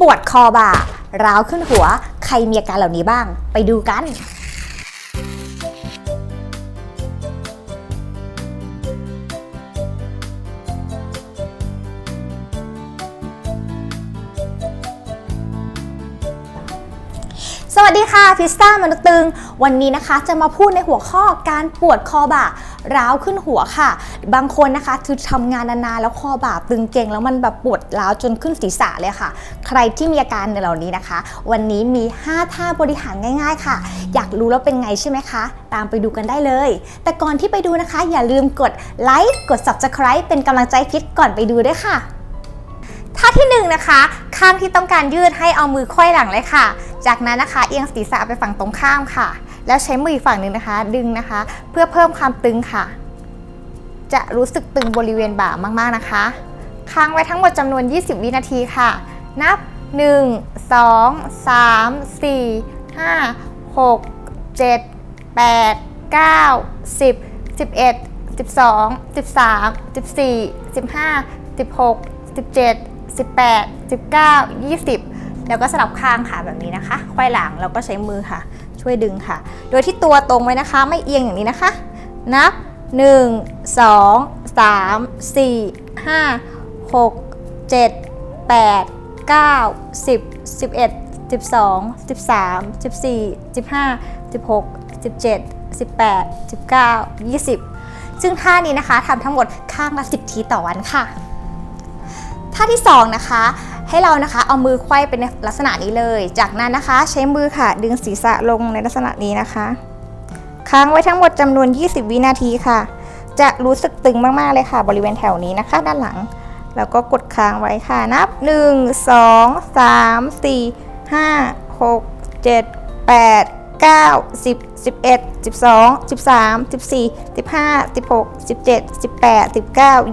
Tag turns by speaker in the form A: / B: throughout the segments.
A: ปวดคอบ่า ร้าวขึ้นหัวใครมีอาการเหล่านี้บ้าง ไปดูกันวัสดีค่ะ พิสต่ามนุษย์ตึง วันนี้นะคะ จะมาพูดในหัวข้อการปวดคอบ่า ร้าวขึ้นหัวค่ะ บางคนนะคะคือทำงานนานๆแล้วคอบ่าตึงเก่งแล้วมันแบบปวดร้าวจนขึ้นศีรษะเลยค่ะ ใครที่มีอาการในเหล่านี้นะคะ วันนี้มี 5 ท่าบริหารง่ายๆค่ะ อยากรู้แล้วเป็นไงใช่ไหมคะ ตามไปดูกันได้เลย แต่ก่อนที่ไปดูนะคะอย่าลืมกดไลค์ กด subscribe เป็นกำลังใจพิษก่อนไปดูด้วยค่ะ ท่าที่1นนะคะข้างที่ต้องการยืดให้เอามือควยหลังเลยค่ะจากนั้นนะคะ เอียงศีรษะไปฝั่งตรงข้ามค่ะ แล้วใช้มืออีกฝั่งหนึ่งนะคะ ดึงนะคะเพื่อเพิ่มความตึงค่ะ จะรู้สึกตึงบริเวณบ่ามากๆนะคะ ค้างไว้ทั้งหมดจำนวน 20 วินาทีค่ะ นับ1 2 3 4 5 6 7 8 9 10 11 12 13 14 15 16 17 18 19 20แล้วก็สลับข้างค่ะ แบบนี้นะคะ ควายหลังเราก็ใช้มือค่ะ ช่วยดึงค่ะ โดยที่ตัวตรงไว้นะคะไม่เอียงอย่างนี้นะคะนับ1 2 3 4 5 6 7 8 9 10 11 12 13 14 15 16 17 18 19 20 ซึ่งท่านี้นะคะทำทั้งหมดข้างละ 10 ทีต่อวันค่ะ ท่าที่ 2 นะคะให้เรานะคะ เอามือควยเป็นลักษณะนี้เลย จากนั้นนะคะใช้มือค่ะดึงศีรษะลงในลักษณะนี้นะคะ ค้างไว้ทั้งหมดจำนวน 20 วินาทีค่ะ จะรู้สึกตึงมากๆเลยค่ะ บริเวณแถวนี้นะคะ ด้านหลังแล้วก็กดค้างไว้ค่ะนับ1 2 3 4 5 6 7 8 9 10 11 1 20 13 14 15 16 17 18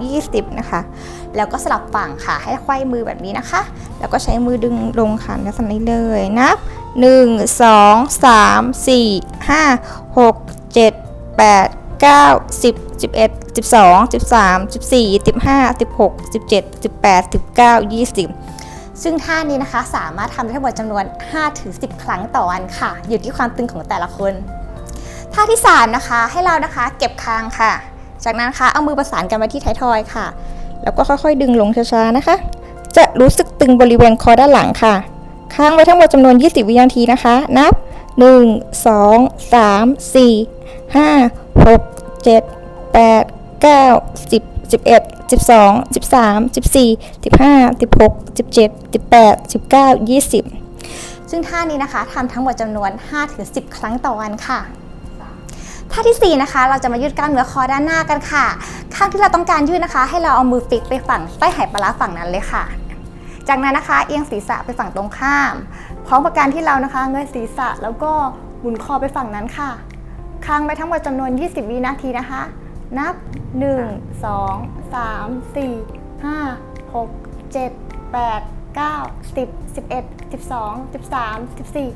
A: 19 2นะคะ แล้วก็สลับฝั่งค่ะ ให้ไขว้มือแบบนี้นะคะ แล้วก็ใช้มือดึงลงค่ะลักษณะนี้เลยนะ1 2 3 4 5 6 7 8 9 10 11 12 13 14 15 16 17 18 19 20ซึ่งท่านี้นะคะ สามารถทำได้ทั้งหมดจำนวน 5-10 ครั้งต่อวันค่ะ อยู่ที่ความตึงของแต่ละคน ท่าที่ 3 นะคะ ให้เรานะคะ เก็บคางค่ะ จากนั้นนะคะเอามือประสานกันมาที่ท้ายทอยค่ะ แล้วก็ค่อยๆดึงลงช้าๆนะคะ จะรู้สึกตึงบริเวณคอด้านหลังค่ะค้างไว้ทั้งหมดจำนวน 20 วินาทีนะคะนับ1 2 3 4 5 6 7 8 9 10 11 12 13 14 15 16 17 18 19 20 ซึ่งท่านี้นะคะทำทั้งหมดจำนวน 5-10 ครั้งต่อวันค่ะท่าที่ 4 นะคะ เราจะมายืดกล้ามเนื้อคอด้านหน้ากันค่ะ ข้างที่เราต้องการยืดนะคะ ให้เราเอามือฟิกไปฝั่งใต้ไหปลาฝั่งนั้นเลยค่ะ จากนั้นนะคะ เอียงศีรษะไปฝั่งตรงข้าม พร้อมกับการที่เรานะคะเงยศีรษะแล้วก็หมุนคอไปฝั่งนั้นค่ะ ค้างไปทั้งหมดจำนวน 20วินาทีนะคะนับ1 2 3 4 5 6 7 8 9 10 11 12 13 14 15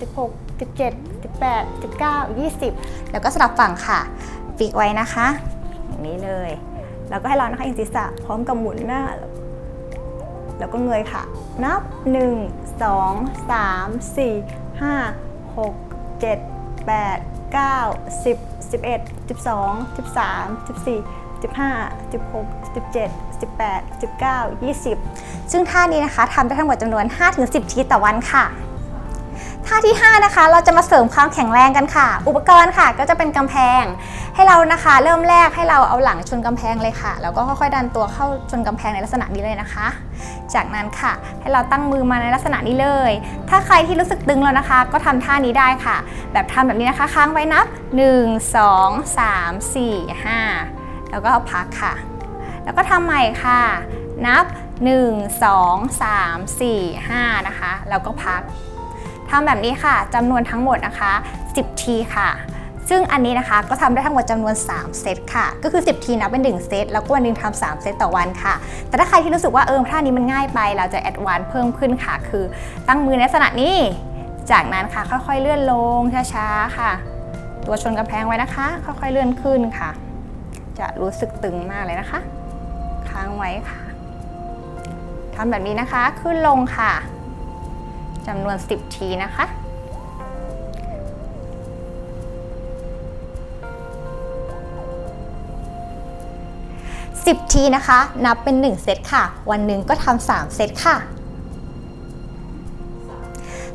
A: 16 17 18 19 20 แล้วก็สลับฝั่งค่ะปิกไว้นะคะ อย่างนี้เลย แล้วก็ให้เรานะคะ อินทิสะพร้อมกับหมุนหน้า แล้วก็เงยค่ะ นับ1 2 3 4 5 6 7 8 9 10 11 12 13 14 15 16 17 18 19 20 ซึ่งท่านี้นะคะทำได้ทั้งหมดจำนวน5-10 ทีต่อวันค่ะ ท่าที่5นะคะเราจะมาเสริมความแข็งแรงกันค่ะ อุปกรณ์ค่ะก็จะเป็นกำแพงให้เรานะคะ เริ่มแรกให้เราเอาหลังชนกำแพงเลยค่ะแล้วก็ค่อยๆดันตัวเข้าชนกำแพงในลักษณะนี้เลยนะคะจากนั้นค่ะให้เราตั้งมือมาในลักษณะนี้เลย ถ้าใครที่รู้สึกตึงแล้วนะคะ ก็ทำท่านี้ได้ค่ะ แบบทำแบบนี้นะคะค้างไว้นับ 1 2 3 4 5แล้วก็พักค่ะ แล้วก็ทำใหม่ค่ะ นับ 1 2 3 4 5นะคะแล้วก็พักทำแบบนี้ค่ะจำนวนทั้งหมดนะคะ10 ทีค่ะซึ่งอันนี้นะคะ ก็ทำได้ทั้งหมดจำนวน 3 เซตค่ะ ก็คือ 10 ทีนับเป็น 1 เซต แล้วก็วันนึงทำ 3 เซตต่อวันค่ะ แต่ถ้าใครที่รู้สึกว่าเออท่านี้มันง่ายไป เราจะแอดวานซ์เพิ่มขึ้นค่ะ คือ ตั้งมือในลักษณะนี้ จากนั้นค่ะค่อยๆเลื่อนลงช้าๆค่ะ ตัวชนกระแพงไว้นะคะ ค่อยๆเลื่อนขึ้นค่ะ จะรู้สึกตึงมากเลยนะคะ ค้างไว้ค่ะทำแบบนี้นะคะ ขึ้นลงค่ะจำนวน 10 ที นะคะ10 ทีนะคะ นับเป็น 1 เซตค่ะ วันหนึ่งก็ทำ3เซตค่ะ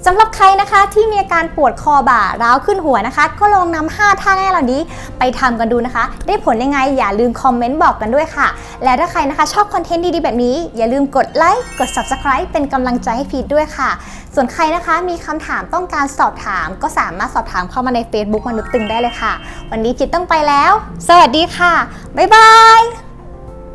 A: สำหรับใครนะคะที่มีอาการปวดคอบ่าร้าวขึ้นหัวนะคะ ก็ลองนำ5ท่าง่ายเหล่านี้ ไปทำกันดูนะคะ ได้ผลยังไงอย่าลืมคอมเมนต์บอกกันด้วยค่ะ และถ้าใครนะคะ ชอบคอนเทนต์ดีๆแบบนี้อย่าลืมกดไลค์กด Subscribe เป็นกำลังใจให้พีทด้วยค่ะ ส่วนใครนะคะมีคำถามต้องการสอบถาม ก็สามารถสอบถามเข้ามาใน Facebook มนุษย์ตึงได้เลยค่ะ วันนี้จิตต้องไปแล้ว สวัสดีค่ะบ๊ายบาย